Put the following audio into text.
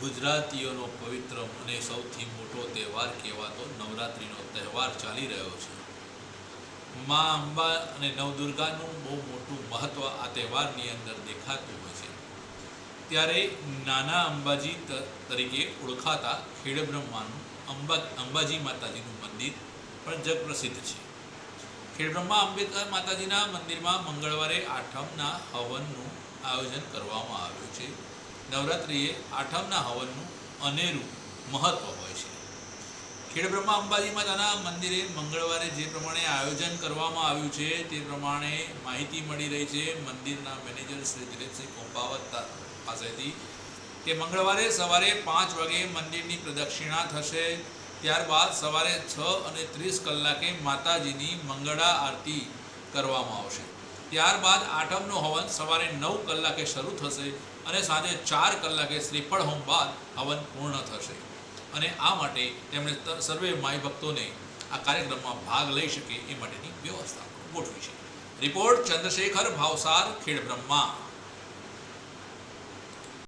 ગુજરાતીઓનો પવિત્ર અને સૌથી મોટો તહેવાર કહેવાતો નવરાત્રિનો તહેવાર ચાલી રહ્યો છે. મા અંબા અને નવદુર્ગાનું બહુ મોટું મહત્ત્વ આ તહેવારની અંદર દેખાતું હોય છે. ત્યારે નાના અંબાજી તરીકે ઓળખાતા ખેડબ્રહ્માનું અંબા, અંબાજી માતાજીનું મંદિર પણ જગપ્રસિદ્ધ છે. ખેડબ્રહ્મા અંબેડકર માતાજીના મંદિરમાં મંગળવારે આઠમના હવનનું આયોજન કરવામાં આવ્યું છે. નવરાત્રિએ આઠમના હવનનું અનેરું મહત્ત્વ હોય છે. ખેડબ્રહ્મા અંબાજી માતાના મંદિરે મંગળવારે જે પ્રમાણે આયોજન કરવામાં આવ્યું છે, તે પ્રમાણે માહિતી મળી રહી છે મંદિરના મેનેજર શ્રી દિલીપસિંહ કોંપાવત પાસેથી કે મંગળવારે સવારે પાંચ વાગે મંદિરની પ્રદક્ષિણા થશે, ત્યારબાદ સવારે છ અને ત્રીસ કલાકે માતાજીની મંગળા આરતી કરવામાં આવશે. ત્યારબાદ આઠમનો હવન સવારે નવ કલાકે શરૂ થશે અને સાંજે ચાર કલાકે શ્રીફળ હોમ બાદ હવન પૂર્ણ થશે. અને આ માટે તેમણે સર્વે માઈ ભક્તોને આ કાર્યક્રમમાં ભાગ લઈ શકે એ માટેની વ્યવસ્થા ગોઠવી છે. રિપોર્ટ ચંદ્રશેખર ભાવસાર, ખેડબ્રહ્મા.